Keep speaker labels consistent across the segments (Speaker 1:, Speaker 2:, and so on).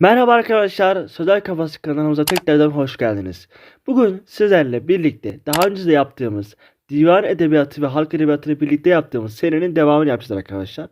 Speaker 1: Merhaba arkadaşlar, Sözel Kafası kanalımıza tekrardan hoş geldiniz. Bugün sizlerle birlikte daha önce de yaptığımız divan edebiyatı ve halk edebiyatını birlikte yaptığımız serinin devamını yapacağız arkadaşlar.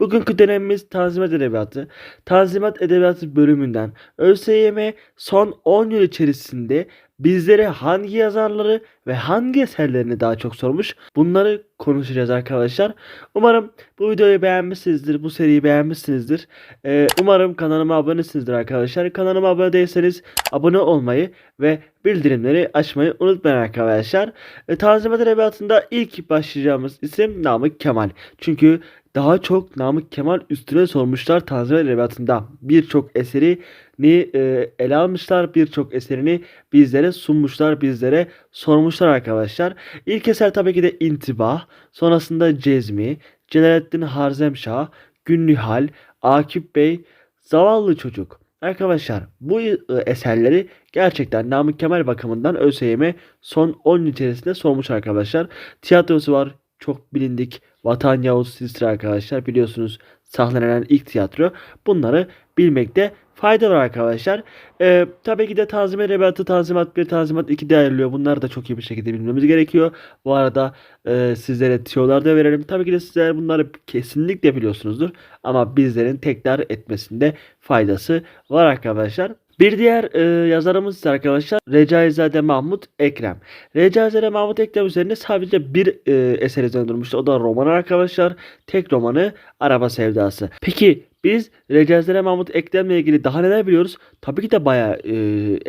Speaker 1: Bugünkü dönemimiz Tanzimat Edebiyatı. Tanzimat Edebiyatı bölümünden ÖSYM son 10 yıl içerisinde bizlere hangi yazarları ve hangi eserlerini daha çok sormuş bunları konuşacağız arkadaşlar. Umarım bu videoyu beğenmişsinizdir, bu seriyi beğenmişsinizdir. Ee, umarım kanalıma abonesinizdir arkadaşlar. Kanalıma abone değilseniz abone olmayı ve bildirimleri açmayı unutmayın arkadaşlar. E, Tanzimat Edebiyatı'nda ilk başlayacağımız isim Namık Kemal. Çünkü daha çok Namık Kemal üstüne sormuşlar Tanzimat Edebiyatı'nda. Birçok eseri ni e, ele almışlar. Birçok eserini bizlere sunmuşlar, bizlere sormuşlar arkadaşlar. İlk eser tabii ki de İntibah, sonrasında Cezmi, Celalettin Harzemşah, Günnihal, Akif Bey, Zavallı Çocuk. Arkadaşlar bu e, eserleri gerçekten Namık Kemal bakımından ÖSYM son 10 yıl içerisinde sormuş arkadaşlar. Tiyatrosu var. Çok bilindik. Vatan Yavuz Silsile arkadaşlar. Biliyorsunuz sahnelenen ilk tiyatro. Bunları bilmekte fayda var arkadaşlar. Ee, tabii ki de Tanzimat Edebiyatı Tanzimat 1, Tanzimat 2 de ayrılıyor. Bunları da çok iyi bir şekilde bilmemiz gerekiyor. Bu arada e, sizlere tiyolar da verelim. Tabii ki de sizler bunları kesinlikle biliyorsunuzdur. Ama bizlerin tekrar etmesinde faydası var arkadaşlar. Bir diğer e, yazarımız ise arkadaşlar Recaizade Mahmut Ekrem. Recaizade Mahmut Ekrem üzerine sadece bir e, eser üzerine durmuştu. O da roman arkadaşlar. Tek romanı Araba Sevdası. Peki biz Recaizade Mahmut Ekrem'le ilgili daha neler biliyoruz? Tabii ki de bayağı e,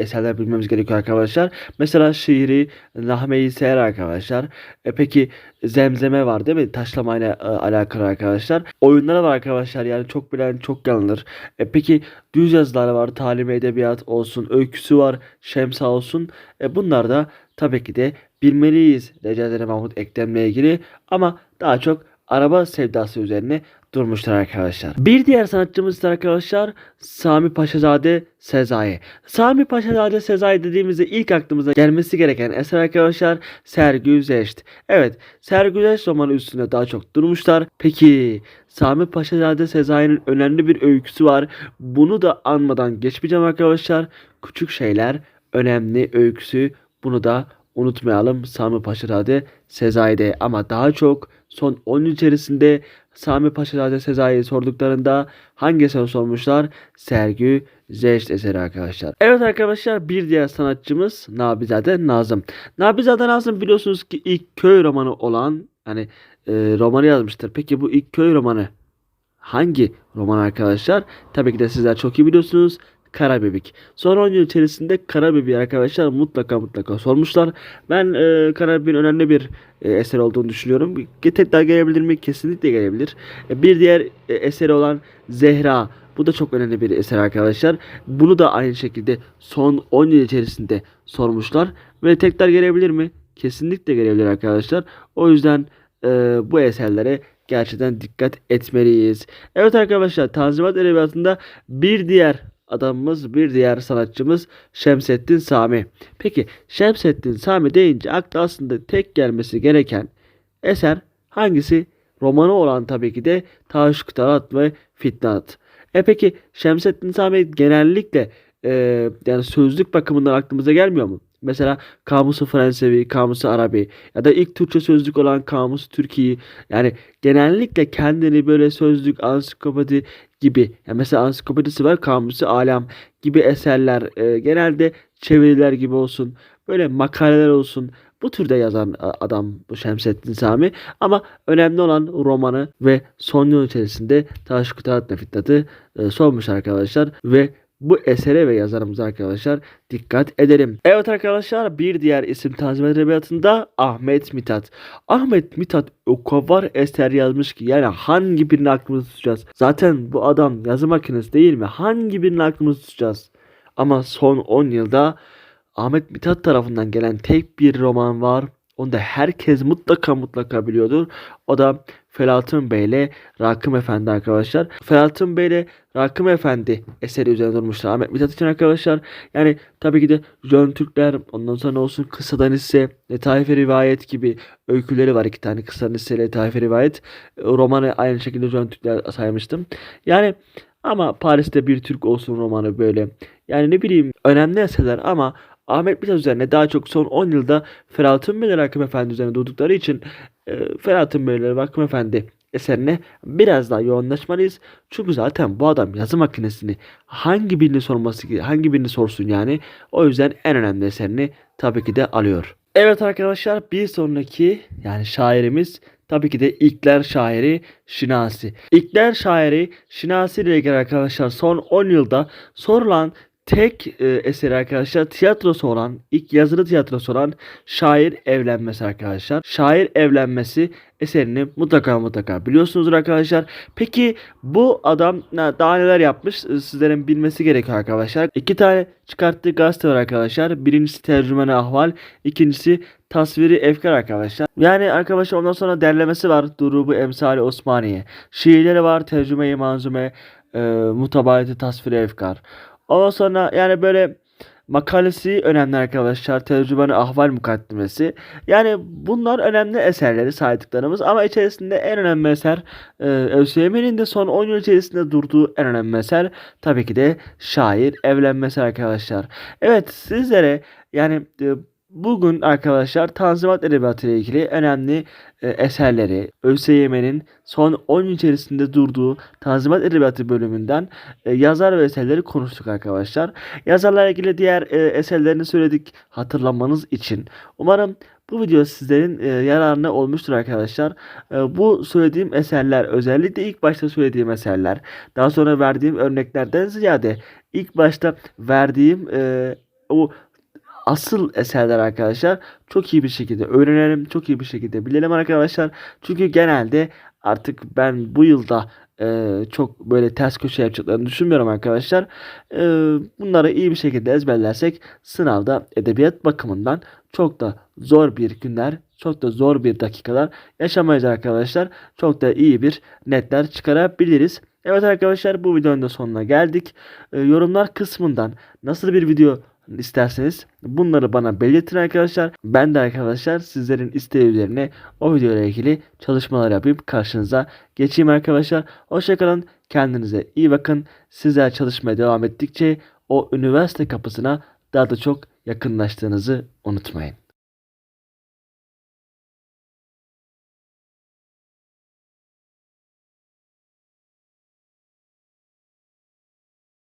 Speaker 1: eserler bilmemiz gerekiyor arkadaşlar. Mesela şiiri Nahme-i Seher arkadaşlar. E, peki Zemzeme var değil mi? Taşlamayla e, alakalı arkadaşlar. Oyunları var arkadaşlar yani çok bilen çok yanılır. E, peki düz yazıları var. Talim edebiyat olsun. Öyküsü var. Şemsa olsun. E, bunlar da tabii ki de bilmeliyiz. Recaizade Mahmut Ekrem'le ilgili. Ama daha çok araba sevdası üzerine durmuşlar arkadaşlar. Bir diğer sanatçımız ise arkadaşlar Sami Paşazade Sezai. Sami Paşazade Sezai dediğimizde ilk aklımıza gelmesi gereken eser arkadaşlar Sergüzeşt. Evet Sergüzeşt romanı üstünde daha çok durmuşlar. Peki Sami Paşazade Sezai'nin önemli bir öyküsü var. Bunu da anmadan geçmeyeceğim arkadaşlar. Küçük şeyler önemli öyküsü. Bunu da unutmayalım Sami Paşazade Sezai'de ama daha çok son 10 yıl içerisinde Sami Paşazade Sezai'yi sorduklarında hangi eseri sormuşlar? Sergü Zeşt eseri arkadaşlar. Evet arkadaşlar bir diğer sanatçımız Nabizade Nazım. Nabizade Nazım biliyorsunuz ki ilk köy romanı olan hani e, romanı yazmıştır. Peki bu ilk köy romanı hangi roman arkadaşlar? Tabii ki de sizler çok iyi biliyorsunuz. Karabebek. Son 10 yıl içerisinde Karabebek arkadaşlar mutlaka mutlaka sormuşlar. Ben e, Karabebek'in önemli bir e, eser olduğunu düşünüyorum. Tekrar gelebilir mi? Kesinlikle gelebilir. E, bir diğer e, eseri olan Zehra. Bu da çok önemli bir eser arkadaşlar. Bunu da aynı şekilde son 10 yıl içerisinde sormuşlar. Ve tekrar gelebilir mi? Kesinlikle gelebilir arkadaşlar. O yüzden e, bu eserlere gerçekten dikkat etmeliyiz. Evet arkadaşlar Tanzimat Edebiyatı'nda bir diğer adamımız bir diğer sanatçımız Şemsettin Sami. Peki Şemsettin Sami deyince akla aslında tek gelmesi gereken eser hangisi? Romanı olan tabii ki de Taşk Tarat ve Fitnat. E peki Şemsettin Sami genellikle e, yani sözlük bakımından aklımıza gelmiyor mu? Mesela Kamusu Fransevi, Kamusu Arabi ya da ilk Türkçe sözlük olan Kamus Türkiye yani genellikle kendini böyle sözlük, ansiklopedi gibi. Yani mesela ansiklopedisi var Kamusu Alem gibi eserler e, genelde çeviriler gibi olsun böyle makaleler olsun. Bu türde yazan adam bu Şemsettin Sami. Ama önemli olan romanı ve son yıl içerisinde Taş Kutarat Fitnat'ı e, sormuş arkadaşlar ve bu esere ve yazarımıza arkadaşlar dikkat edelim. Evet arkadaşlar bir diğer isim Tanzimat Edebiyatı'nda Ahmet Mithat. Ahmet Mithat o kadar eser yazmış ki yani hangi birini aklımızda tutacağız? Zaten bu adam yazı makinesi değil mi? Hangi birini aklımızda tutacağız? Ama son 10 yılda Ahmet Mithat tarafından gelen tek bir roman var. Onu da herkes mutlaka mutlaka biliyordur. O da Felatun Bey ile Rakım Efendi arkadaşlar. Felatun Bey ile Rakım Efendi eseri üzerine durmuşlar. Ahmet Mithat için arkadaşlar. Yani tabii ki de Jön Türkler ondan sonra olsun kısadan ise Letaif-i Rivayet gibi öyküleri var. iki tane kısadan ise Letaif-i Rivayet. E, Romanı aynı şekilde Jön Türkler saymıştım. Yani Ama Paris'te bir Türk olsun romanı böyle. Yani ne bileyim önemli eserler ama Ahmet Mithat üzerine daha çok son 10 yılda Ferhat'ın Beyler Hakim Efendi üzerine durdukları için e, Ferhat'ın Beyler Hakim Efendi eserine biraz daha yoğunlaşmalıyız. Çünkü zaten bu adam yazı makinesini hangi birini sorması hangi birini sorsun yani. O yüzden en önemli eserini tabii ki de alıyor. Evet arkadaşlar bir sonraki yani şairimiz tabii ki de İlkler şairi Şinasi. İlkler şairi Şinasi ile ilgili arkadaşlar son 10 yılda sorulan tek e, eseri arkadaşlar tiyatrosu olan ilk yazılı tiyatrosu olan Şair Evlenmesi arkadaşlar. Şair Evlenmesi eserini mutlaka mutlaka biliyorsunuzdur arkadaşlar. Peki bu adam daha neler yapmış E, sizlerin bilmesi gerekiyor arkadaşlar. İki tane çıkarttığı gazete var arkadaşlar. Birincisi Tercüme-i Ahval, ikincisi Tasviri Efkar arkadaşlar. Yani arkadaşlar ondan sonra derlemesi var. Durubu Emsali Osmaniye. Şiirleri var. Tercüme-i Manzume, e, Mutabayeti Tasviri Efkar. Ondan sonra yani böyle makalesi önemli arkadaşlar. Tercümanı ahval mukaddimesi. Yani bunlar önemli eserleri saydıklarımız ama içerisinde en önemli eser e, de son 10 yıl içerisinde durduğu en önemli eser tabii ki de şair evlenmesi arkadaşlar. Evet sizlere yani e, Bugün arkadaşlar Tanzimat Edebiyatı ile ilgili önemli e, eserleri ÖSYM'nin son 10 yıl içerisinde durduğu Tanzimat Edebiyatı bölümünden e, yazar ve eserleri konuştuk arkadaşlar. Yazarlarla ilgili diğer e, eserlerini söyledik hatırlamanız için. Umarım bu video sizlerin e, yararına olmuştur arkadaşlar. E, bu söylediğim eserler özellikle ilk başta söylediğim eserler daha sonra verdiğim örneklerden ziyade ilk başta verdiğim e, o asıl eserler arkadaşlar çok iyi bir şekilde öğrenelim, çok iyi bir şekilde bilelim arkadaşlar. Çünkü genelde artık ben bu yılda e, çok böyle ters köşe yapacaklarını düşünmüyorum arkadaşlar. E, bunları iyi bir şekilde ezberlersek sınavda edebiyat bakımından çok da zor bir günler, çok da zor bir dakikalar yaşamayız arkadaşlar. Çok da iyi bir netler çıkarabiliriz. Evet arkadaşlar bu videonun da sonuna geldik. E, yorumlar kısmından nasıl bir video isterseniz bunları bana belirtin arkadaşlar. Ben de arkadaşlar sizlerin isteği üzerine o video ile ilgili çalışmalar yapıp karşınıza geçeyim arkadaşlar. Hoşçakalın. Kendinize iyi bakın. Sizler çalışmaya devam ettikçe o üniversite kapısına daha da çok yakınlaştığınızı unutmayın.